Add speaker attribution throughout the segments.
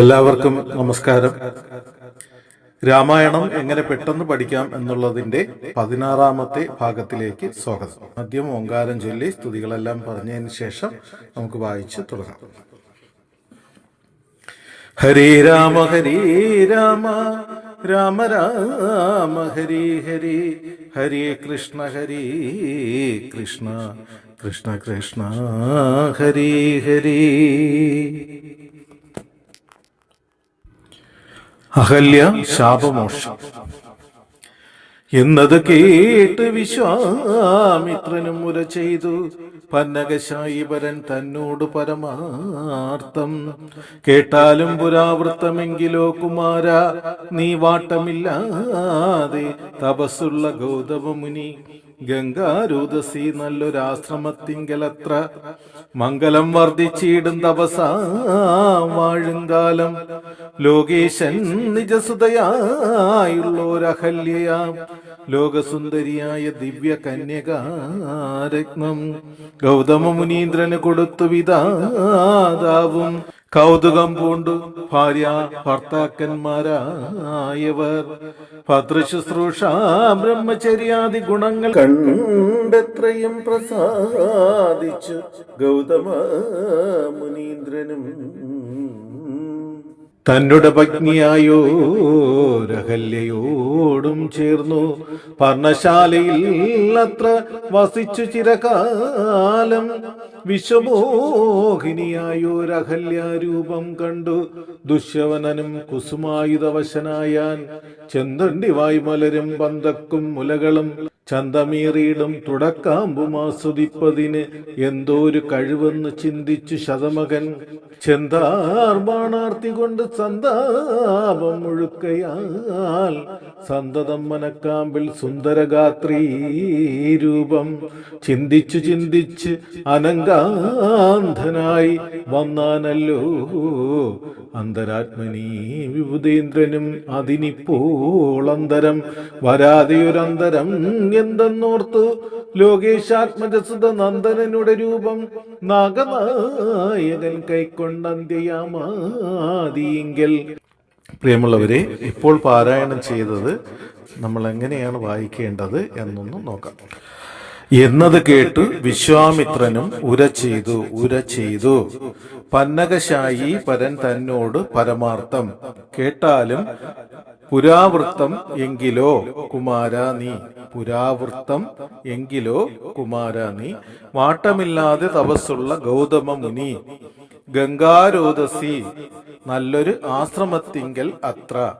Speaker 1: എല്ലാവർക്കും നമസ്കാരം. രാമായണം എങ്ങനെ പെട്ടെന്ന് പഠിക്കാം എന്നുള്ളതിന്റെ പതിനാറാമത്തെ ഭാഗത്തിലേക്ക് സ്വാഗതം. ആദ്യം ഓങ്കാരം ചൊല്ലി സ്തുതികളെല്ലാം പറഞ്ഞതിന് ശേഷം നമുക്ക് വായിച്ച് തുടങ്ങാം. ഹരേ രാമ ഹരേ രാമ രാമ രാമ ഹരി ഹരി ഹരേ കൃഷ്ണ ഹരേ കൃഷ്ണ കൃഷ്ണ കൃഷ്ണ ഹരി ഹരി. അഹല്യ ശാപമോക്ഷം. എന്നത് കേട്ട് വിശ്വാമിത്രനും മുര ചെയ്തു. പന്നകശായിപരൻ തന്നോട് പരമാർത്ഥം. കേട്ടാലും പുരാവൃത്തമെങ്കിലോ കുമാര നീ വാട്ടമില്ലാതെ തപസ്സുള്ള ഗൗതമമുനി. ഗംഗാരൂദസി നല്ലൊരാശ്രമത്തിങ്കലത്ര. മംഗലം വർദ്ധിച്ചിടും തപസ വാഴുങ്കാലം ലോകേശൻ നിജസുതയായുള്ളോരഹല്യയാം. ലോകസുന്ദരിയായ ദിവ്യ കന്യകാരത്നം ഗൗതമ മുനീന്ദ്രന് കൊടുത്തു വിധാതാവും. കൗതുകം പൂണ്ടു ഭാര്യ ഭർത്താക്കന്മാരായവർ. ഭദ്രശുശ്രൂഷ ബ്രഹ്മചര്യാദി ഗുണങ്ങൾ കണ്ടെത്രയും പ്രസാദിച്ചു ഗൗതമ മുനീന്ദ്രനും തന്നുടെ പത്നിയായോ രഹല്യയോടും ചേർന്നു. പർണശാലയിൽ അത്ര വസിച്ചു ചിരകാലം വിശ്വമോഹിനിയായോ രഹല്യാരൂപം കണ്ടു. ദുഷ്യവനനും കുസുമായുധവശനായാൻ ചെന്തണ്ടി വായ്മലരും പന്തക്കും മുലകളും ചന്തമീറിയിടും തുടക്കാമ്പും ആസ്വദിപ്പതിന് എന്തോ ഒരു കഴിവെന്ന് ചിന്തിച്ചു ശതമകൻ. ചെന്താർ ബാണാർത്തി കൊണ്ട് സന്താപം മുഴുക്കയാൽ സന്തതം മനക്കാമ്പിൽ സുന്ദരഗാത്രീ രൂപം. ചിന്തിച്ചു ചിന്തിച്ച് അനങ്കാന്ധനായി വന്നാനല്ലോ അന്തരാത്മനീ വിഭുതേന്ദ്രനും അതിനിപ്പോൾ അന്തരം. വരാതെയൊരന്തരം എന്തെന്നോർത്തു? ലോകേശാത്മജസുത നന്ദനനുടെ രൂപം നാഗനായകൻ കൈക്കൊണ്ട അന്ത്യയാമാതിയെങ്കിൽ പ്രിയമുള്ളവരെ ഇപ്പോൾ പാരായണം ചെയ്തത് നമ്മൾ എങ്ങനെയാണ് വായിക്കേണ്ടത് എന്നൊന്ന് നോക്കാം. എന്നത് കേട്ട് വിശ്വാമിത്രനും ഉര ചെയ്തു ഉര ചെയ്തു. പന്നകശായി പരൻ തന്നോട് പരമാർത്ഥം. കേട്ടാലും പുരാവൃത്തം എങ്കിലോ കുമാര നീ. പുരാവൃത്തം എങ്കിലോ കുമാര നീ. വാട്ടമില്ലാതെ തപസ്സുള്ള ഗൗതമ മുനി. ഗംഗാരോദസി. നല്ലൊരു ആശ്രമത്തിങ്കൽ അത്ര.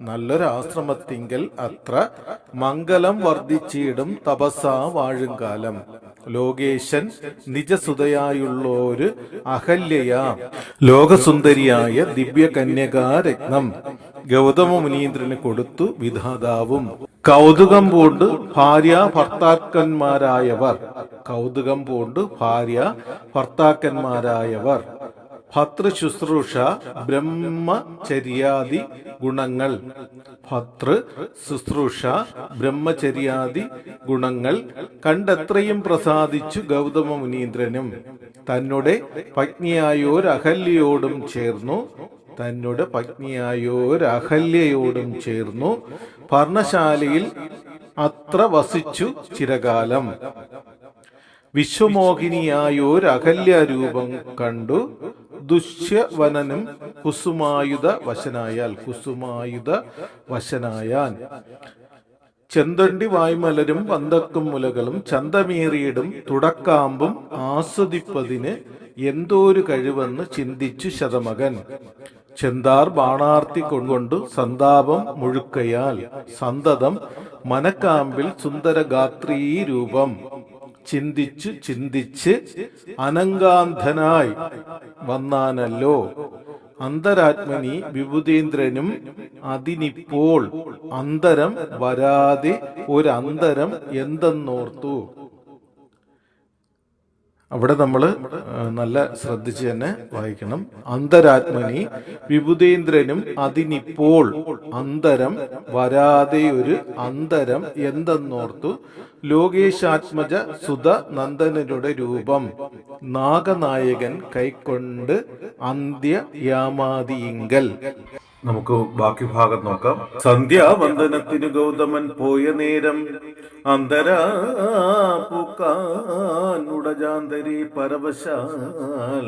Speaker 1: നല്ലൊരു ആശ്രമത്തിങ്കൽ അത്ര. മംഗലം വർദ്ധിച്ചിടും വാഴും വാഴുംകാലം ലോകേശൻ നിജസുതയായുള്ളോര് അഹല്യയാ. ലോകസുന്ദരിയായ ദിവ്യ കന്യകാരത്നം ഗൗതമ മുനീന്ദ്രന് കൊടുത്തു വിധാതാവും. കൗതുകം പൂണ്ട് ഭാര്യ ഭർത്താക്കന്മാരായവർ. കൗതുകം പൂണ്ട് ഭാര്യ ഭർത്താക്കന്മാരായവർ. ഭർത്തൃശുശ്രൂഷ ബ്രഹ്മചര്യാദി ഗുണങ്ങൾ. ഭത്ര ശുശ്രൂഷ ബ്രഹ്മചര്യാദി ഗുണങ്ങൾ കണ്ടത്രയും പ്രസാദിച്ചു ഗൗതമ മുനീന്ദ്രനും. തന്നുടെ പത്നിയായോരഹല്യയോടും ചേർന്നു. തന്നുടെ പത്നിയായോരഹല്യയോടും ചേർന്നു. പർണശാലയിൽ അത്ര വസിച്ചു ചിരകാലം. വിശ്വമോഹിനിയായോരഹല്യ രൂപം കണ്ടു. ദുഷ്യവനനും കുസുമായുധ വശനായാൽ കുസുമായുധ വശനായാൻ ചെന്തണ്ടി വായ്മലരും പന്തക്കും മുലകളും ചന്തമേറിയിടും തുടക്കാമ്പും ആസ്വദിപ്പതിന് എന്തോരു കഴിവെന്ന് ചിന്തിച്ചു ശതമകൻ. ചെന്താർ ബാണാർത്തി കൊണ്ടു സന്താപം മുഴുക്കയാൽ സന്തതം മനക്കാമ്പിൽ സുന്ദരഗാത്രീ രൂപം. ചിന്തിച്ചു ചിന്തിച്ച് അനങ്കാന്ധനായി വന്നാനല്ലോ. അന്തരാത്മനി വിഭുതേന്ദ്രനും അതിനിപ്പോൾ അന്തരം വരാതെ ഒരന്തരം എന്തെന്നോർത്തു. അവിടെ നമ്മൾ നല്ല ശ്രദ്ധിച്ച് തന്നെ വായിക്കണം. അന്തരാത്മനി വിഭുതേന്ദ്രനും അതിനിപ്പോൾ അന്തരം വരാതെ ഒരു അന്തരം എന്തെന്നോർത്തു. ലോകേശാത്മജ സുത നന്ദനരുടെ രൂപം. നാഗനായകൻ കൈക്കൊണ്ട് അന്ത്യയാമാതിയിങ്കൽ നമുക്ക് ബാക്കി ഭാഗം നോക്കാം. സന്ധ്യാവന്ദനത്തിന് ഗൗതമൻ പോയ നേരം അന്തരാ പരവശാൽ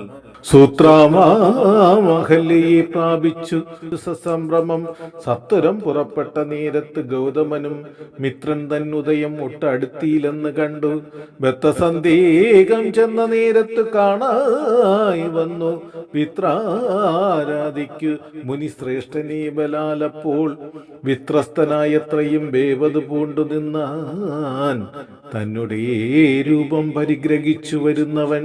Speaker 1: സൂത്രാമാഹല്യെ പ്രാപിച്ചു. സസംഭ്രമം സത്വരം പുറപ്പെട്ട നേരത്ത് ഗൗതമനും മിത്രൻ തന്നുദയം ഒട്ടടുത്തിയില്ലെന്ന് കണ്ടു. ബത്തസന്ദേഹം ചെന്ന നേരത്ത് കാണായി വന്നു. വിത്രാരാധിക്കു മുനിശ്രേഷ്ഠനെ ബലാലപ്പോൾ വിത്രസ്തനായത്രയും വേവത് പൂണ്ടു നിന്നാൻ തന്നെ രൂപം പരിഗ്രഹിച്ചു വരുന്നവൻ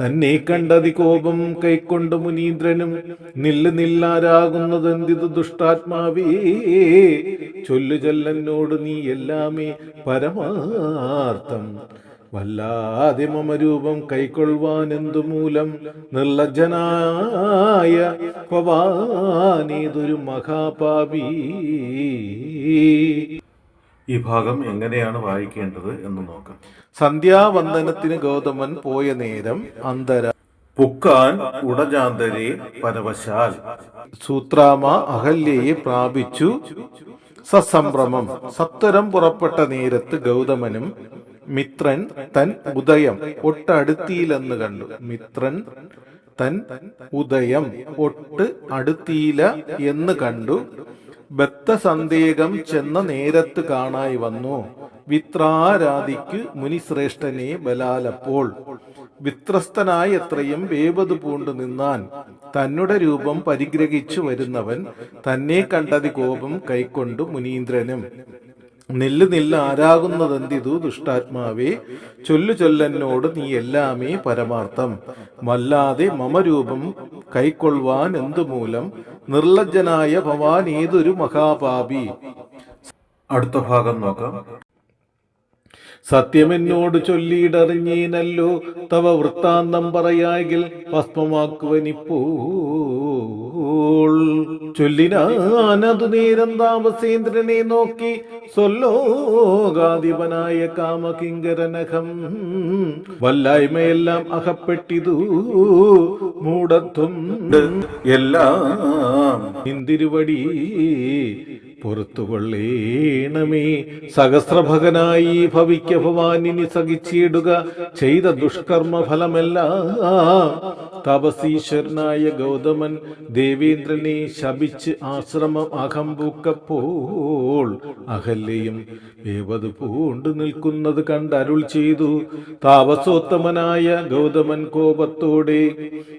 Speaker 1: തന്നെ കണ്ടതി കോപം കൈക്കൊണ്ട് മുനീന്ദ്രനും നില്ല് നില്ലാരാകുന്നതെന്തിത് ദുഷ്ടാത്മാവേ? ചൊല്ലു നീ എല്ലാമേ പരമാർത്ഥം വല്ലാതെ മമരൂപം കൈക്കൊള്ളുവാൻ എന്തുമൂലം നിർലജ്ജനായ ഭവാനീതൊരു മഹാപാപി. ഈ ഭാഗം എങ്ങനെയാണ് വായിക്കേണ്ടത് എന്ന് നോക്കാം. സന്ധ്യാവന്ദനത്തിന് ഗൗതമൻ പോയ നേരം അന്തര പുക്കാൻ ഉടജാന്തരെ പരവശാൽ. സൂത്രാമ അഹല്യയെ പ്രാപിച്ചു. സസംഭ്രമം. സത്വരം പുറപ്പെട്ട നേരത്ത് ഗൗതമനും മിത്രൻ തൻ ഉദയം ഒട്ടടുത്തിയിലെന്ന് കണ്ടു. മിത്രൻ തൻ ഉദയം ഒട്ട് അടുത്തിയില എന്ന് കണ്ടു. ബദ്ധസന്ദേഹം ചെന്ന നേരത്ത് കാണായി വന്നു. വിത്രാരാധിക്കു മുനിശ്രേഷ്ഠനെ ബലാലപ്പോൾ. വിത്രസ്തനായ എത്രയും വേവത് പൂണ്ടു നിന്നാൻ തന്നുടെ രൂപം പരിഗ്രഹിച്ചു വരുന്നവൻ തന്നെ കണ്ടതി കോപം കൈക്കൊണ്ടു മുനീന്ദ്രനും. നെല്ല് നെല്ല് ആരാകുന്നതെന്തിതു ദുഷ്ടാത്മാവേ? ചൊല്ലു ചൊല്ലന്നോട് നീ എല്ലാമേ പരമാർത്ഥം. വല്ലാതെ മമരൂപം കൈക്കൊള്ളുവാൻ എന്തു മൂലം? നിർലജ്ജനായ ഭവാൻ ഏതൊരു മഹാപാപി? അടുത്ത ഭാഗം നോക്കാം. സത്യമെന്നോട് ചൊല്ലിയിടറിഞ്ഞീനല്ലോ. തവ വൃത്താന്തം പറയായെങ്കിൽ ഭസ്മമാക്കുവനിപ്പോൾ. ചൊല്ലിനാനതു നേരം താമസേന്ദ്രനെ നോക്കി സ്വല്ലോകാധിപനായ കാമകിങ്കരനഖം വല്ലായ്മയെല്ലാം അകപ്പെട്ടിതു മൂടത്വം എല്ലാം ഇന്തിരുവടി പുറത്തുകൊള്ളേണമേ. സഹസ്രഭകനായി ഭവിക്ക ഭവാനിനി സഹിച്ചിടുക ചെയ്ത ദുഷ്കർമ്മ ഫലമല്ല തപസീശ്വരനായ ഗൗതമൻ ദേവേന്ദ്രനെ ശപിച്ച് ആശ്രമം അകമ്പൂക്കപ്പോൾ അഹല്യയും ഏവത് പൂണ്ടു നിൽക്കുന്നത് കണ്ട് അരുൾ ചെയ്തു. താപസോത്തമനായ ഗൗതമൻ കോപത്തോടെ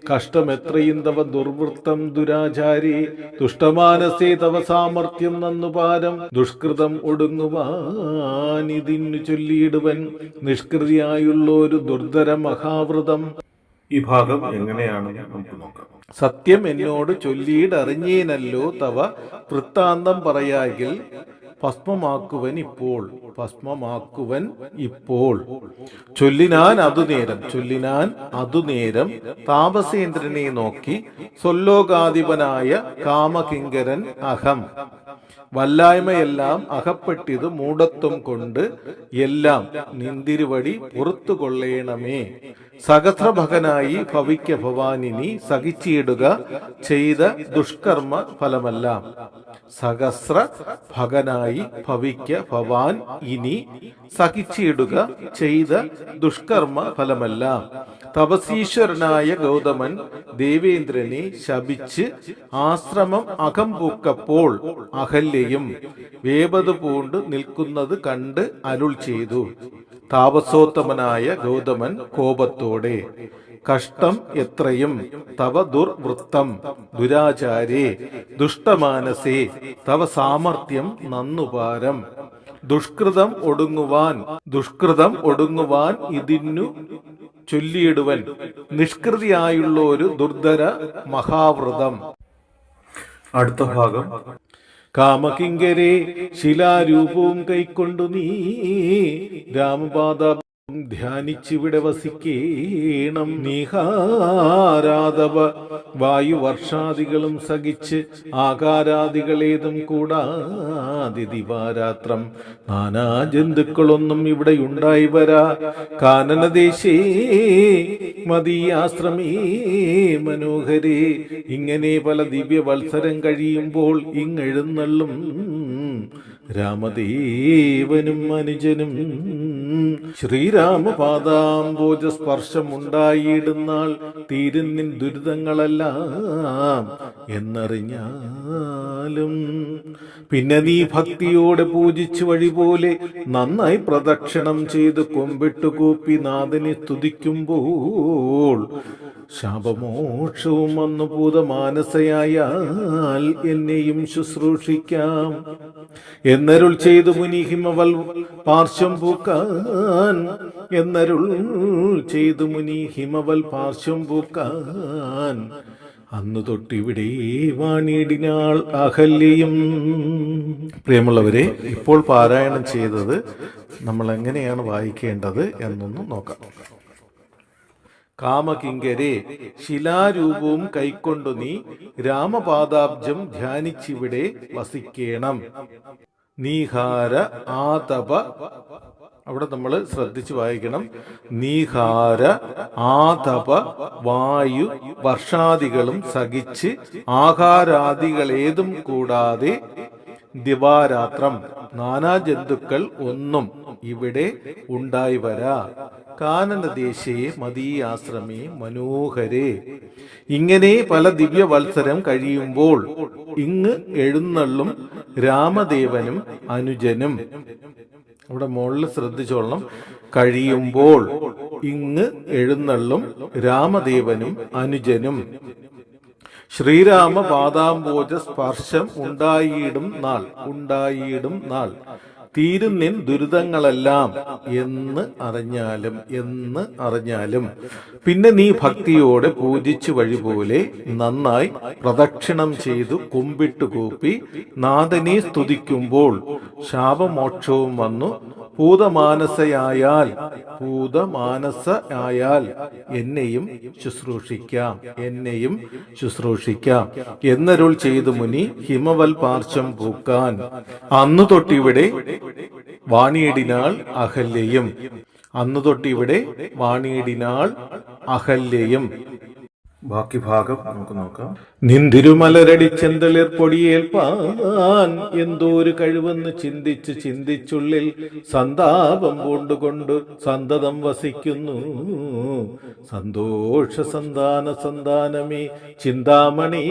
Speaker 1: കഷ്ടമെത്രയും തവ ദുർവൃത്തം ദുരാചാരി ദുഷ്ടമാനസേ തവ സാമർഥ്യം നന്നു പാരം ദുഷ്കൃതം ഒടുങ്ങുവാനിതിന് ചൊല്ലിയിടുവൻ നിഷ്കൃതിയായുള്ള ഒരു ദുർധര മഹാവ്രതം. ഈ ഭാഗം എങ്ങനെയാണ് നമുക്ക് നോക്കാം. സത്യം എന്നോട് ചൊല്ലിയിടറിഞ്ഞേനല്ലോ തവ വൃത്താന്തം പറയാകിൽ ഭസ്മമാക്കുവൻ ഇപ്പോൾ ഭസ്മമാക്കുവൻ ഇപ്പോൾ. ചൊല്ലിനാൻ അതുനേരം ചൊല്ലിനാൻ അതുനേരം താപസേന്ദ്രനെ നോക്കി സ്വല്ലോകാധിപനായ കാമകിങ്കരൻ അഹം. വല്ലായ്മയെല്ലാം അകപ്പെട്ടിത് മൂടത്വം കൊണ്ട് എല്ലാം നിന്തിരുവടി പുറത്തു കൊള്ളേണമേ സഹസ്രഭകനായി ഭവിക്ക ഭവാനിനി സഹിച്ചിടുക ചെയ്ത ദുഷ്കർമ്മ ഫലമല്ല. സഹസ്ര ഭകനായി ഭവിക്ക ഭവാൻ ഇനി സഹിച്ചിടുക ചെയ്ത ദുഷ്കർമ്മ ഫലമല്ല. തപസീശ്വരനായ ഗൗതമൻ ദേവേന്ദ്രനെ ശപിച്ച് ആശ്രമം അകം പൂക്കപ്പോൾ അഹല്യയും വേപത് പൂണ്ട് നിൽക്കുന്നത് കണ്ട് അരുൾ ചെയ്തു. താപസോത്തമനായ ഗൗതമൻ കോപത്തോടെ കഷ്ടം എത്രയും തവ ദുർവൃത്തം ദുരാചാരി ദുഷ്ടമാനസേ തവ സാമർഥ്യം നന്നുപാരം ദുഷ്കൃതം ഒടുങ്ങുവാൻ ദുഷ്കൃതം ഒടുങ്ങുവാൻ ഇതിനു ചൊല്ലിയിടുവൻ നിഷ്കൃതിയായുള്ള ഒരു ദുർധര മഹാവ്രതം. അടുത്ത ഭാഗം കാമകിങ്കരെ ശിലാരൂപവും കൈക്കൊണ്ടു നീ രാമപാദ ധ്യാനിച്ചിവിടെ വസിക്കേണം നീഹാരാധവ. വായുവർഷാദികളും സഹിച്ച് ആകാരാദികളേതും കൂടാതി ദിവാരാത്രം. നാനാ ജന്തുക്കളൊന്നും ഇവിടെ ഉണ്ടായി വരാ. കാനനദേശേ മതീയാശ്രമേ മനോഹരേ. ഇങ്ങനെ പല ദിവ്യവത്സരം കഴിയുമ്പോൾ ഇങ്ങെഴുന്നള്ളും. രാമദേവനും അനുജനും ശ്രീരാമപാദാംബോജ സ്പർശമുണ്ടായിടുന്നാൾ തീരുന്നിൻ ദുരിതങ്ങളെല്ലാം എന്നറിഞ്ഞാലും. പിന്നെ നീ ഭക്തിയോടെ പൂജിച്ചു വഴി പോലെ നന്നായി പ്രദക്ഷിണം ചെയ്ത് കൊമ്പിട്ടു കൂപ്പി നാഥനെ സ്തുതിക്കുമ്പോൾ ശാപമോക്ഷവും വന്നു ഭൂതമാനസയായാൽ എന്നെയും ശുശ്രൂഷിക്കാം. എന്നരുൾ ചെയ്തു മുനി ഹിമവൽ പാർശ്വം പൂക്കാൻ. എന്നരുൾ ചെയ്തു മുനി ഹിമവൽ പാർശ്വം പൂക്കാൻ. അന്നു തൊട്ടിവിടെ വാണിയിടിനാൾ അഹല്യയും. പ്രിയമുള്ളവരെ ഇപ്പോൾ പാരായണം ചെയ്തത് നമ്മൾ എങ്ങനെയാണ് വായിക്കേണ്ടത് എന്നൊന്ന് നോക്കാം. കാമകിങ്കരെ ശിലാരൂപവും കൈക്കൊണ്ടു നീ രാമപാദാബ്ജം ധ്യാനിച്ചിവിടെ വസിക്കേണം. നീഹാര ആതപ. അവിടെ നമ്മൾ ശ്രദ്ധിച്ചു വായിക്കണം. നീഹാര ആതപ. വായു വർഷാദികളും സഹിച്ച് ആഹാരാദികളേതും കൂടാതെ ദിവാരാത്രം. നാനാ ജന്തുക്കൾ ഒന്നും ഇവിടെ ഉണ്ടായി വരാ. കാനനദേശേ മദീയാശ്രമേ മനോഹരേ. ഇങ്ങനെ പല ദിവ്യ വത്സരം കഴിയുമ്പോൾ ഇങ്ങ് എഴുന്നള്ളും രാമദേവനും അനുജനും. അവിടെ മുകളിൽ ശ്രദ്ധിച്ചോളണം. കഴിയുമ്പോൾ ഇങ്ങ് എഴുന്നള്ളും രാമദേവനും അനുജനും. ശ്രീരാമ പാദാംബോജ സ്പർശം ഉണ്ടായിടും നാൾ ഉണ്ടായിടും നാൾ. തീരുന്നിൻ ദുരിതങ്ങളെല്ലാം എന്ന് അറിഞ്ഞാലും എന്ന് അറിഞ്ഞാലും. പിന്നെ നീ ഭക്തിയോടെ പൂജിച്ചു വഴി പോലെ നന്നായി പ്രദക്ഷിണം ചെയ്തു കുമ്പിട്ട് കൂപ്പി നാഥനെ സ്തുതിക്കുമ്പോൾ ശാപമോക്ഷവും വന്നു. ഭൂതമാനസയായാൽ ഭൂതമാനസയായാൽ എന്നെയും ശുശ്രൂഷിക്കാം എന്നെയും ശുശ്രൂഷിക്കാം. എന്നരുൾ ചെയ്തു മുനി ഹിമവൽ പാർശ്വം പൂക്കാൻ. അന്നു തൊട്ടിവിടെ വാണിയിടിനാൾ അഹല്യയും. അന്നു തൊട്ടിവിടെ വാണിയിടിനാൾ അഹല്യയും. ബാക്കി ഭാഗം നമുക്ക് നോക്കാം. നിന്തിരുമലരടി ചെന്തളിർ പൊടിയേൽപ്പാൻ എന്തോ ഒരു കഴിവെന്ന് ചിന്തിച്ച് ചിന്തിച്ചുള്ളിൽ സന്താപം കൊണ്ടുകൊണ്ട് സന്തതം വസിക്കുന്നു. സന്തോഷ സന്താന സന്താനമേ ചിന്താമണി.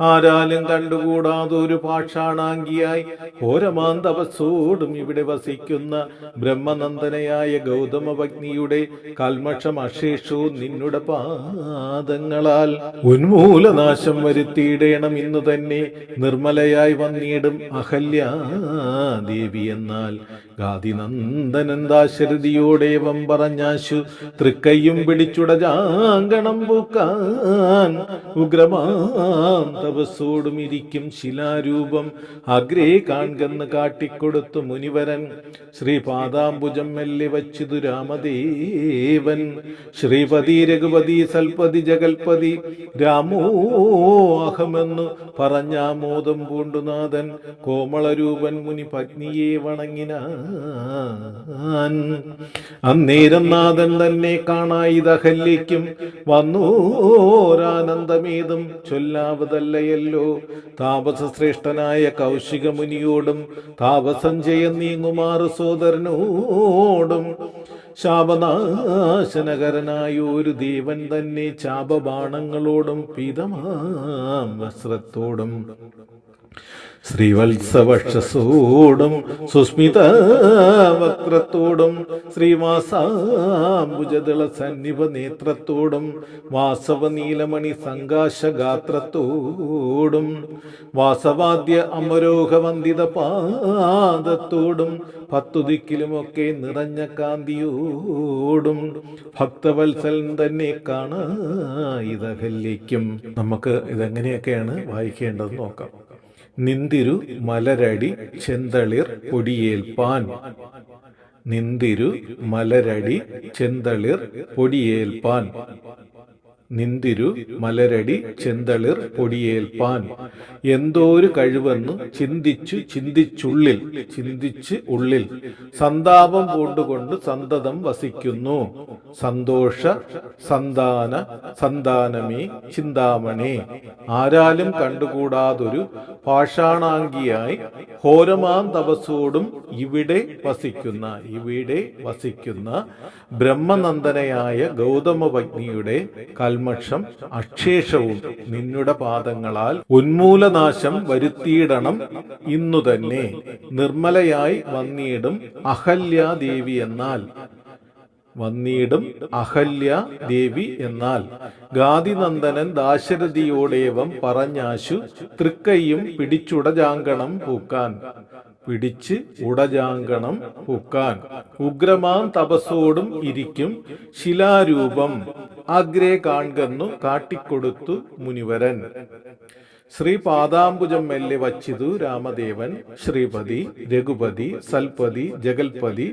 Speaker 1: ആരാലും കണ്ടുകൂടാതൊരു പാഷാണാങ്കിയായി ഓരമാന്തപസ്സോടും ഇവിടെ വസിക്കുന്ന ബ്രഹ്മനന്ദനയായ ഗൗതമ ഭഗ്നിയുടെ കൽമഷം അശേഷവും നിന്നുടെ പാദങ്ങളാൽ ഉന്മൂലനാശം വരുത്തിയിടേണം ഇന്ന് തന്നെ നിർമ്മലയായി വന്നിടും അഹല്യ ദേവി എന്നാൽ ഗാതിനന്ദനന്ദാശരതിയോടേവം പറഞ്ഞാശു തൃക്കയ്യും പിടിച്ചുടജാങ്കണം പൂക്കാൻ ഉഗ്രമാം തപസ്സോടും ഇരിക്കും ശിലാരൂപം. അഗ്രേ കാൺകെന്ന് കാട്ടിക്കൊടുത്തു മുനിവരൻ ശ്രീപാദാംബുജം മെല്ലെ വച്ചിതു രാമദേവൻ. ശ്രീപതി രഘുപതി സൽപതി ജഗൽപതി രാമോ അഹമെന്നു പറഞ്ഞാമോദം പൂണ്ടുനാഥൻ കോമളരൂപൻ മുനി പത്നിയെ വണങ്ങിനാൻ അന്നേരം നാഥൻ തന്നെ കാണായിതഹല്യയ്ക്കും വന്നൂരാനന്ദമേതും ചൊല്ലാവതല്ലയല്ലോ. താപസശ്രേഷ്ഠനായ കൗശിക മുനിയോടും താപസഞ്ജയ നീങ്ങുമാറു സോദരനോടും ശാപനാശനകരനായ ഒരു ദേവൻ തന്നെ ശാപബാണങ്ങളോടും പിതമാം വസ്ത്രത്തോടും ശ്രീവത്സവക്ഷസോടും സുസ്മിത വക്രത്തോടും ശ്രീവാസാംബുജദള സന്നിഭ നേത്രത്തോടും വാസവ നീലമണി സങ്കാശഗാത്രത്തോടും വാസവാദ്യ അമരോഹവന്ദിത പാദത്തോടും പത്തുദിക്കിലുമൊക്കെ നിറഞ്ഞ കാന്തിയോടും ഭക്തവത്സൽ തന്നെ കാണാ ഇതകല്യയ്ക്കും നമുക്ക് ഇതെങ്ങനെയൊക്കെയാണ് വായിക്കേണ്ടത് നോക്കാം. നിന്തിരു മലരടി ചെന്തളിർ പൊടിയേൽപ്പാൻ നിന്തിരു മലരടി ചെന്തളിർ പൊടിയേൽപ്പാൻ നിന്തിരു മലരടി ചെന്തളിർ പൊടിയേൽപ്പാൻ. എന്തോരു കഴിവെന്ന് ചിന്തിച്ചു ചിന്തിച്ചുള്ളിൽ ചിന്തിച്ച് ഉള്ളിൽ. സന്താപം പൂണ്ടുകൊണ്ട് സന്തതം വസിക്കുന്നു. സന്തോഷ സന്താന സന്താനമേ ചിന്താമണി. ആരാലും കണ്ടുകൂടാതൊരു പാഷാണാംഗിയായി ഹോരമാം തപസ്സോടും ഇവിടെ വസിക്കുന്ന ഇവിടെ വസിക്കുന്ന ബ്രഹ്മനന്ദനയായ ഗൗതമപത്നിയുടെ കൽമഷം അക്ഷേഷവും നിന്നുടെ പാദങ്ങളാൽ ഉന്മൂലനാശം വരുത്തിയിടണം ഇന്നു തന്നെ നിർമ്മലയായി വന്നിടും അഹല്യാദേവി എന്നാൽ വന്നീടും അഹല്യ ദേവി എന്നാൽ. ഗാദിനന്ദനൻ ദാശരഥിയോടേവം പറഞ്ഞാശു തൃക്കൈയും പിടിച്ചുടജാങ്കണം പൂക്കാൻ. പിടിച്ച് ഉടജാങ്കണം പൂക്കാൻ. ഉഗ്രമാൻ തപസ്സോടും ഇരിക്കും ശിലാരൂപം. അഗ്രേ കാൺകെന്നു കാട്ടിക്കൊടുത്തു മുനിവരൻ. ശ്രീ പാദാംബുജം മെല്ലെ വച്ചിതു രാമദേവൻ ശ്രീപതി രഘുപതി സൽപതി ജഗൽപതി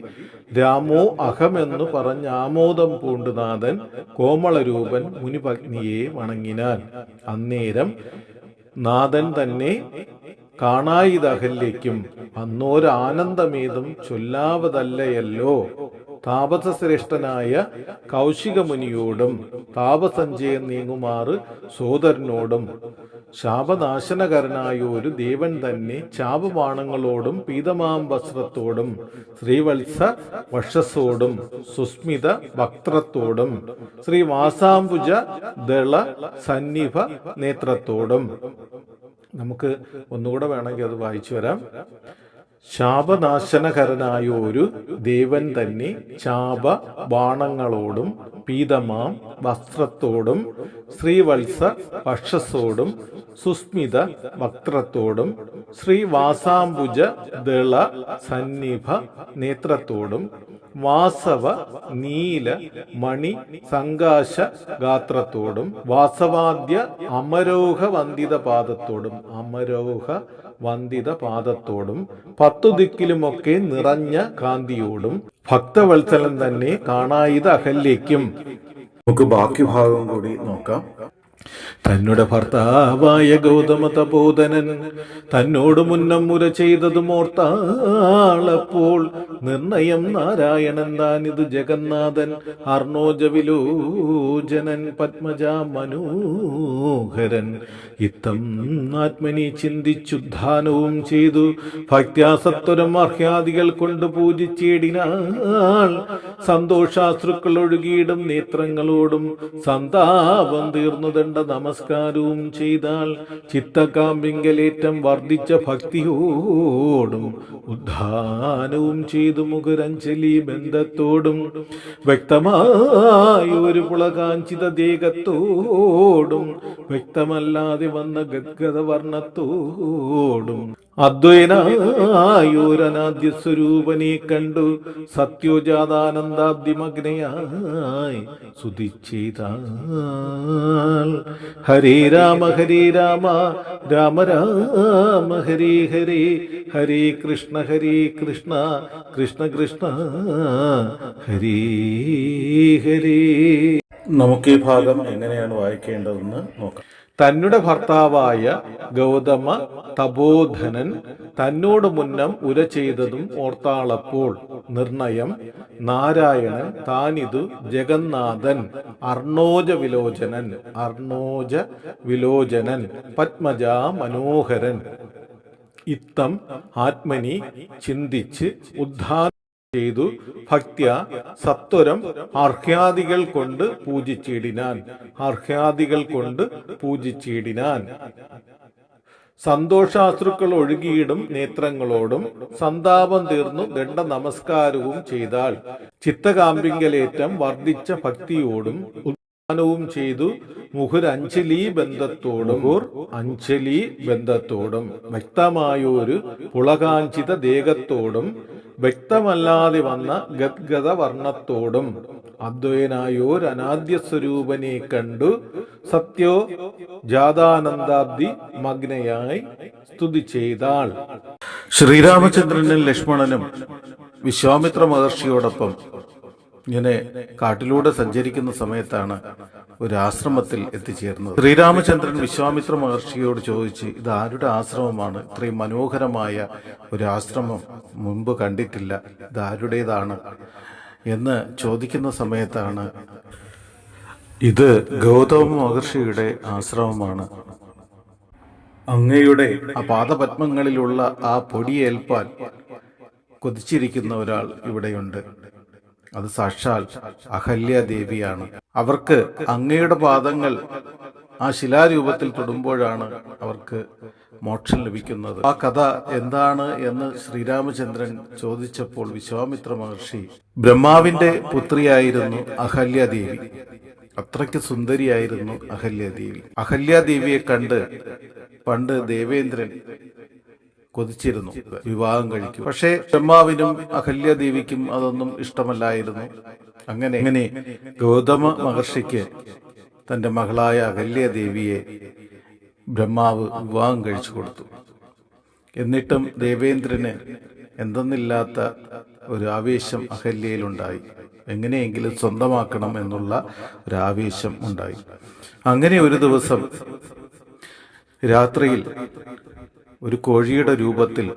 Speaker 1: രാമോ അഹമെന്നു പറഞ്ഞ ആമോദം പൂണ്ടുനാഥൻ കോമളരൂപൻ മുനിപത്നിയെ വണങ്ങിനാൽ അന്നേരം നാഥൻ തന്നെ കാണായിതഹല്യയ്ക്കും അന്നോരാനന്ദമേതും ചൊല്ലാവതല്ലയല്ലോ. താപസശ്രേഷ്ഠനായ കൗശികമുനിയോടും താപസഞ്ചയം നീങ്ങുമാറ് സോദരനോടും ശാപനാശനകരനായ ഒരു ദേവൻ തന്നെ ചാപബാണങ്ങളോടും പീതമാം വസ്ത്രത്തോടും ശ്രീവത്സ വക്ഷസോടും സുസ്മിത വക്ത്രത്തോടും ശ്രീവാസാംബുജ ദള സന്നിഭ നേത്രത്തോടും. നമുക്ക് ഒന്നുകൂടെ വേണമെങ്കിൽ അത് വായിച്ചു വരാം. ശാപനാശനകരനായ ഒരു ദേവൻ തന്നെ ശാപ ബാണങ്ങളോടും പീതമാം വസ്ത്രത്തോടും ശ്രീവത്സ പക്ഷസോടും സുസ്മിത വക്ത്രത്തോടും ശ്രീവാസാംബുജ ദള സന്നിഭ നേത്രത്തോടും വാസവ നീല മണി സങ്കാശ ഗാത്രത്തോടും വാസവാദ്യ അമരോഹ വന്ദിത പാദത്തോടും അമരോഹ വന്ദിത പാദത്തോടും പത്തു ദിക്കിലുമൊക്കെ നിറഞ്ഞ കാന്തിയോടും ഭക്തവത്സലം തന്നെ കാണായുധ അഹല്യയ്ക്കും നമുക്ക് ബാക്കി ഭാഗം കൂടി നോക്കാം. തന്നുടെ ഭർത്താവായ ഗൗതമ തപോധനൻ തന്നോട് മുന്നം മുര ചെയ്തതും ഓർത്താളപ്പോൾ നിർണയം നാരായണൻ താനിത് ജഗന്നാഥൻ അർണോജവിലോചനൻ പത്മജ മനോഹരൻ. ഇത്തം ആത്മനി ചിന്തിച്ചുദ്ധാനവും ചെയ്തു ഭക്ത്യാസത്വരം അർഹ്യാദികൾ കൊണ്ട് പൂജിച്ചേടിനാൾ. സന്തോഷാശ്രുക്കൾ ഒഴുകിയിടും നേത്രങ്ങളോടും സന്താപം തീർന്നു ദണ്ഡ നമസ്കാരവും ചെയ്താൽ ചിത്തകാമ്പിങ്കലേറ്റം വർദ്ധിച്ച ഭക്തിയോടും ഉദ്ധാനവും ചെയ്തു മുഖരഞ്ജലി ബന്ധത്തോടും വ്യക്തമായ ഒരു പുളകാഞ്ചിത ദേഹത്തോടും വ്യക്തമല്ലാതെ വന്ന ഗദ്ഗത വർണത്തോടും അദ്വൈനായോരനാദ്യ സ്വരൂപനെ കണ്ടു സത്യോജാതാനന്ദാബ്ദിമഗ്നയായി സുതിച്ചെയ്താൽ ഹരേ രാമ ഹരേ രാമ രാമ രാമ ഹരേ ഹരേ ഹരേ കൃഷ്ണ ഹരേ കൃഷ്ണ കൃഷ്ണ കൃഷ്ണ ഹരേ ഹരേ. നമുക്ക് ഈ ഭാഗം എങ്ങനെയാണ് വായിക്കേണ്ടതെന്ന് നോക്കാം. തന്നുടെ ഭർത്താവായ ഗൗതമ തപോധനൻ തന്നോട് മുന്നം ഉര ചെയ്തതും ഓർത്താളപ്പോൾ. നിർണയം നാരായണൻ താനിതു ജഗന്നാഥൻ അർണോജ വിലോചനൻ അർണോജ വിലോചനൻ പത്മജ മനോഹരൻ ഇത്തം ആത്മനി ചിന്തിച്ച് ഉദ്ധാന ചെയ്തു. ഭക്ത്യ സത്വരം അർഹ്യാദികൾ കൊണ്ട് പൂജിച്ചിടിനാൻ. അർഹ്യാദികൾ കൊണ്ട് പൂജിച്ചിടിനാൻ. സന്തോഷാശ്രുക്കൾ ഒഴുകിയിടും നേത്രങ്ങളോടും. സന്താപം തീർന്നു ദണ്ഡ നമസ്കാരവും ചെയ്താൽ. ചിത്തകാമ്പിങ്കലേറ്റം വർദ്ധിച്ച ഭക്തിയോടും ഉദ്ധാനവും ചെയ്തു. മുഹുരഞ്ജലി ബന്ധത്തോടും അഞ്ചലി ബന്ധത്തോടും വ്യക്തമായൊരു പുളകാഞ്ചിത ദേഹത്തോടും വ്യക്തമല്ലാതെ വന്ന ഗദ്ഗത വർണത്തോടും അദ്വൈനായോർ അനാദ്യ സ്വരൂപനെ കണ്ടു സത്യോ ജാതാനന്ദാബ്ദി മഗ്നയായി സ്തുതി ചെയ്താൾ ശ്രീരാമചന്ദ്രനും ലക്ഷ്മണനും വിശ്വാമിത്ര മഹർഷിയോടൊപ്പം ഇങ്ങനെ കാട്ടിലൂടെ സഞ്ചരിക്കുന്ന സമയത്താണ് ഒരു ആശ്രമത്തിൽ എത്തിച്ചേർന്നത്. ശ്രീരാമചന്ദ്രൻ വിശ്വാമിത്ര മഹർഷിയോട് ചോദിച്ച് ഇത് ആരുടെ ആശ്രമമാണ്? ഇത്രയും മനോഹരമായ ഒരു ആശ്രമം മുൻപ് കണ്ടിട്ടില്ല. ഇത് ആരുടേതാണ്? എന്ന് ചോദിക്കുന്ന സമയത്താണ് ഇത് ഗൗതമ മഹർഷിയുടെ ആശ്രമമാണ്. അങ്ങയുടെ ആ പാദപത്മങ്ങളിലുള്ള ആ പൊടിയേൽപ്പാൻ കൊതിച്ചിരിക്കുന്ന ഒരാൾ ഇവിടെയുണ്ട്. അത് സാക്ഷാൽ അഹല്യാദേവിയാണ് അവർക്ക് അങ്ങയുടെ പാദങ്ങൾ ആ ശിലാരൂപത്തിൽ തൊടുമ്പോഴാണ് അവർക്ക് മോക്ഷം ലഭിക്കുന്നത്. ആ കഥ എന്താണ് എന്ന് ശ്രീരാമചന്ദ്രൻ ചോദിച്ചപ്പോൾ വിശ്വാമിത്ര മഹർഷി ബ്രഹ്മാവിന്റെ പുത്രിയായിരുന്നു അഹല്യാദേവി അത്രയ്ക്ക് സുന്ദരിയായിരുന്നു അഹല്യാദേവി അഹല്യാദേവിയെ കണ്ട് പണ്ട് ദേവേന്ദ്രൻ കൊതിച്ചിരുന്നു. വിവാഹം കഴിക്കും. പക്ഷേ ബ്രഹ്മാവിനും അഹല്യദേവിക്കും അതൊന്നും ഇഷ്ടമല്ലായിരുന്നു. അങ്ങനെ അങ്ങനെ ഗൗതമ മഹർഷിക്ക് തന്റെ മകളായ അഹല്യദേവിയെ ബ്രഹ്മാവ് വിവാഹം കഴിച്ചു കൊടുത്തു. എന്നിട്ടും ദേവേന്ദ്രന് എന്തെന്നില്ലാത്ത ഒരു ആവേശം അഹല്യയിലുണ്ടായി. എങ്ങനെയെങ്കിലും സ്വന്തമാക്കണം എന്നുള്ള ഒരു ആവേശം ഉണ്ടായി. അങ്ങനെ ഒരു ദിവസം രാത്രിയിൽ ഒരു കോഴിയുടെ രൂപത്തിൽ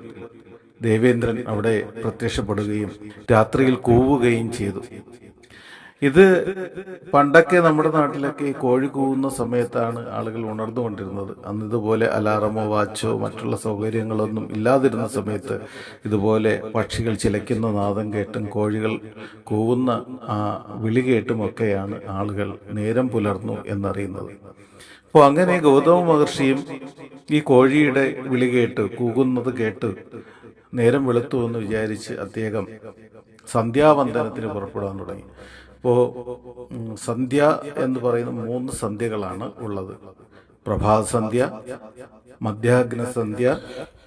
Speaker 1: ദേവേന്ദ്രൻ അവിടെ പ്രത്യക്ഷപ്പെടുകയും രാത്രിയിൽ കൂവുകയും ചെയ്തു. ഇത് പണ്ടൊക്കെ നമ്മുടെ നാട്ടിലൊക്കെ ഈ കോഴി കൂവുന്ന സമയത്താണ് ആളുകൾ ഉണർന്നുകൊണ്ടിരുന്നത്. അന്ന് ഇതുപോലെ അലാറമോ വാച്ചോ മറ്റുള്ള സൗകര്യങ്ങളൊന്നും ഇല്ലാതിരുന്ന സമയത്ത് ഇതുപോലെ പക്ഷികൾ ചിലയ്ക്കുന്ന നാദം കേട്ടും കോഴികൾ കൂവുന്ന ആ വിളി കേട്ടുമൊക്കെയാണ് ആളുകൾ നേരം പുലർന്നു എന്നറിയുന്നത്. അപ്പോൾ അങ്ങനെ ഗൗതമ മഹർഷിയും ഈ കോഴിയുടെ വിളി കേട്ട് കൂകുന്നത് കേട്ട് നേരം വെളുത്തു എന്ന് വിചാരിച്ച് അദ്ദേഹം സന്ധ്യാവന്ദനത്തിന് പുറപ്പെടാൻ തുടങ്ങി. അപ്പോൾ സന്ധ്യ എന്ന് പറയുന്ന മൂന്ന് സന്ധ്യകളാണ് ഉള്ളത്. പ്രഭാതസന്ധ്യ മധ്യാഗ്നസന്ധ്യ മധ്യാഗ്ന സന്ധ്യ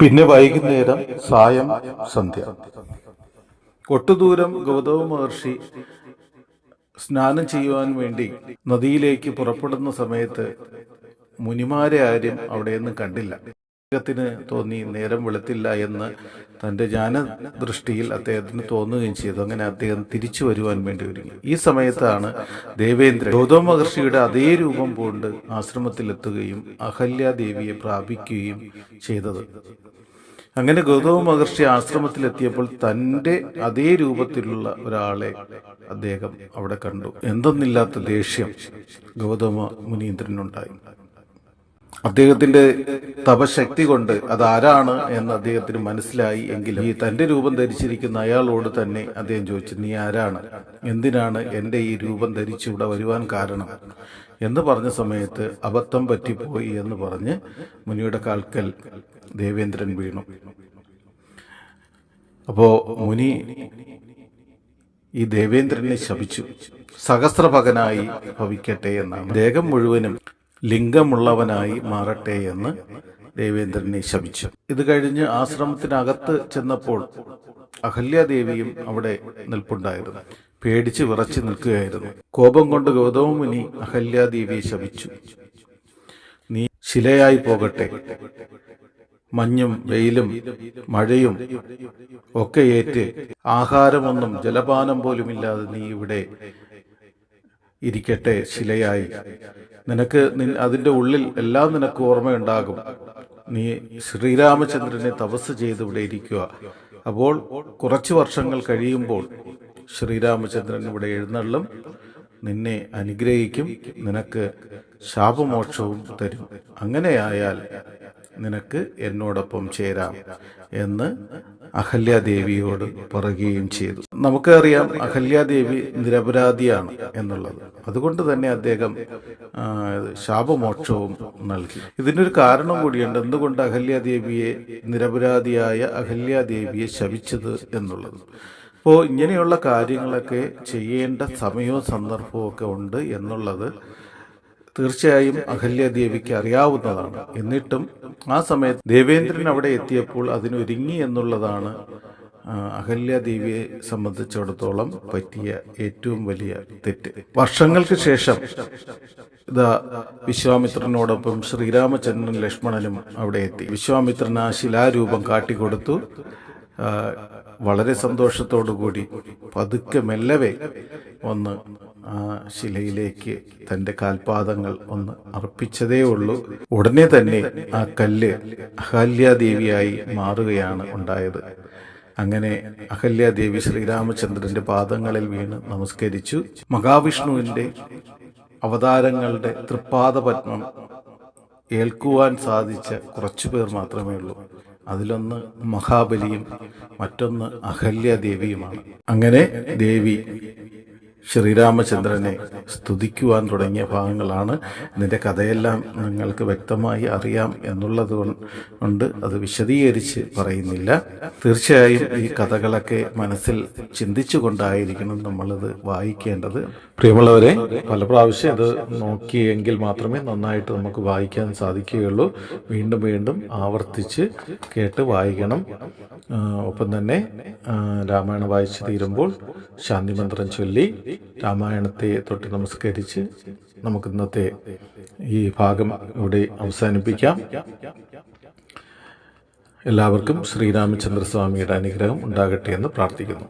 Speaker 1: പിന്നെ വൈകുന്നേരം സായം സന്ധ്യ. ഒട്ടുദൂരം ഗൗതമ മഹർഷി സ്നാനം ചെയ്യുവാൻ വേണ്ടി നദിയിലേക്ക് പുറപ്പെടുന്ന സമയത്ത് മുനിമാരെ ആരും അവിടെയൊന്നും കണ്ടില്ല. അദ്ദേഹത്തിന് തോന്നി നേരം വെളുത്തില്ല എന്ന് തന്റെ ജ്ഞാനദൃഷ്ടിയിൽ അദ്ദേഹത്തിന് തോന്നുകയും ചെയ്തു. അങ്ങനെ അദ്ദേഹം തിരിച്ചു വരുവാൻ വേണ്ടി ഒരുങ്ങി. ഈ സമയത്താണ് ദേവേന്ദ്രൻ ഗൗതമ മഹർഷിയുടെ അതേ രൂപം പൂണ്ട് ആശ്രമത്തിലെത്തുകയും അഹല്യാദേവിയെ പ്രാപിക്കുകയും ചെയ്തത്. അങ്ങനെ ഗൗതമ മഹർഷി ആശ്രമത്തിലെത്തിയപ്പോൾ തന്റെ അതേ രൂപത്തിലുള്ള ഒരാളെ അദ്ദേഹം അവിടെ കണ്ടു. എന്തെന്നില്ലാത്ത ദേഷ്യം ഗൗതമ മുനീന്ദ്രനുണ്ടായി. അദ്ദേഹത്തിന്റെ തപശക്തി കൊണ്ട് അതാരാണ് എന്ന് അദ്ദേഹത്തിന് മനസ്സിലായി എങ്കിലും ഈ തന്റെ രൂപം ധരിച്ചിരിക്കുന്ന അയാളോട് തന്നെ അദ്ദേഹം ചോദിച്ചു നീ ആരാണ്? എന്തിനാണ് എന്റെ ഈ രൂപം ധരിച്ചു ഇവിടെ വരുവാൻ കാരണം? എന്ന് പറഞ്ഞ സമയത്ത് അബദ്ധം പറ്റിപ്പോയി എന്ന് പറഞ്ഞ് മുനിയുടെ കാൽക്കൽ ദേവേന്ദ്രൻ വീണു. അപ്പോ മുനി ഈ ദേവേന്ദ്രനെ ശപിച്ചു. സഹസ്രഭകനായി ഭവിക്കട്ടെ എന്നാണ്. ദേഹം മുഴുവനും ലിംഗമുള്ളവനായി മാറട്ടെ എന്ന് ദേവേന്ദ്രനെ ശപിച്ചു. ഇത് കഴിഞ്ഞ് ആശ്രമത്തിനകത്ത് ചെന്നപ്പോൾ അഹല്യാദേവിയും അവിടെ നിൽപ്പുണ്ടായിരുന്നു. പേടിച്ച് വിറച്ചു നിൽക്കുകയായിരുന്നു. കോപം കൊണ്ട് ഗൗതമുനി അഹല്യാദേവിയെ ശപിച്ചു. നീ ശിലയായി പോകട്ടെ. മഞ്ഞും വെയിലും മഴയും ഒക്കെ ഏറ്റ് ആഹാരമൊന്നും ജലപാനം പോലുമില്ലാതെ നീ ഇവിടെ ഇരിക്കട്ടെ ശിലയായി. നിനക്ക് അതിന്റെ ഉള്ളിൽ എല്ലാം നിനക്ക് ഓർമ്മയുണ്ടാകും. നീ ശ്രീരാമചന്ദ്രനെ തപസ് ചെയ്ത് ഇവിടെ ഇരിക്കുക. അപ്പോൾ കുറച്ച് വർഷങ്ങൾ കഴിയുമ്പോൾ ശ്രീരാമചന്ദ്രൻ ഇവിടെ എഴുന്നള്ളും. നിന്നെ അനുഗ്രഹിക്കും. നിനക്ക് ശാപമോക്ഷവും തരും. അങ്ങനെയായാൽ നിനക്ക് എന്നോടൊപ്പം ചേരാം എന്ന് അഹല്യാദേവിയോട് പറയുകയും ചെയ്തു. നമുക്കറിയാം അഹല്യാദേവി നിരപരാധിയാണ് എന്നുള്ളത്. അതുകൊണ്ട് തന്നെ അദ്ദേഹം ശാപമോക്ഷവും നൽകി. ഇതിനൊരു കാരണം കൂടിയുണ്ട്. എന്തുകൊണ്ട് അഹല്യാദേവിയെ നിരപരാധിയായ അഹല്യാദേവിയെ ശപിച്ചത് എന്നുള്ളത്. അപ്പോൾ ഇങ്ങനെയുള്ള കാര്യങ്ങളൊക്കെ ചെയ്യേണ്ട സമയവും സന്ദർഭവും ഒക്കെ ഉണ്ട് എന്നുള്ളത് തീർച്ചയായും അഹല്യാദേവിക്ക് അറിയാവുന്നതാണ്. എന്നിട്ടും ആ സമയത്ത് ദേവേന്ദ്രൻ അവിടെ എത്തിയപ്പോൾ അതിനൊരുങ്ങി എന്നുള്ളതാണ് അഹല്യാദേവിയെ സംബന്ധിച്ചിടത്തോളം പറ്റിയ ഏറ്റവും വലിയ തെറ്റ്. വർഷങ്ങൾക്ക് ശേഷം ഇതാ വിശ്വാമിത്രനോടൊപ്പം ശ്രീരാമചന്ദ്രൻ ലക്ഷ്മണനും അവിടെ എത്തി. വിശ്വാമിത്രൻ ആ ശിലാരൂപം കാട്ടിക്കൊടുത്തു. വളരെ കൂടി പതുക്കെ മെല്ലവേ ഒന്ന് ആ ശിലയിലേക്ക് തന്റെ കാൽപാദങ്ങൾ ഒന്ന് അർപ്പിച്ചതേ ഉള്ളൂ. ഉടനെ തന്നെ ആ കല്ല് അഹല്യാദേവിയായി മാറുകയാണ് ഉണ്ടായത്. അങ്ങനെ അഹല്യാദേവി ശ്രീരാമചന്ദ്രന്റെ പാദങ്ങളിൽ വീണ് നമസ്കരിച്ചു. മഹാവിഷ്ണുവിന്റെ അവതാരങ്ങളുടെ തൃപ്പാദ പത്മം ഏൽക്കുവാൻ സാധിച്ച കുറച്ചു പേർ മാത്രമേ ഉള്ളൂ. അതിലൊന്ന് മഹാബലിയും മറ്റൊന്ന് അഹല്യ ദേവിയുമാണ് അങ്ങനെ ദേവി ശ്രീരാമചന്ദ്രനെ സ്തുതിക്കുവാൻ തുടങ്ങിയ ഭാഗങ്ങളാണ്. ഇതിന്റെ കഥയെല്ലാം നിങ്ങൾക്ക് വ്യക്തമായി അറിയാം എന്നുള്ളത് കൊണ്ട് അത് വിശദീകരിച്ച് പറയുന്നില്ല. തീർച്ചയായും ഈ കഥകളൊക്കെ മനസ്സിൽ ചിന്തിച്ചുകൊണ്ടായിരിക്കണം നമ്മളിത് വായിക്കേണ്ടത്. പ്രിയമുള്ളവരെ പല പ്രാവശ്യം ഇത് നോക്കിയെങ്കിൽ മാത്രമേ നന്നായിട്ട് നമുക്ക് വായിക്കാൻ സാധിക്കുകയുള്ളൂ. വീണ്ടും വീണ്ടും ആവർത്തിച്ച് കേട്ട് വായിക്കണം. ഒപ്പം തന്നെ രാമായണം വായിച്ചു തീരുമ്പോൾ ശാന്തിമന്ത്രം ചൊല്ലി രാമായണത്തെ തൊട്ട് നമസ്കരിച്ച് നമുക്ക് ഇന്നത്തെ ഈ ഭാഗം ഇവിടെ അവസാനിപ്പിക്കാം. എല്ലാവർക്കും ശ്രീരാമചന്ദ്രസ്വാമിയുടെ അനുഗ്രഹം ഉണ്ടാകട്ടെ എന്ന് പ്രാർത്ഥിക്കുന്നു.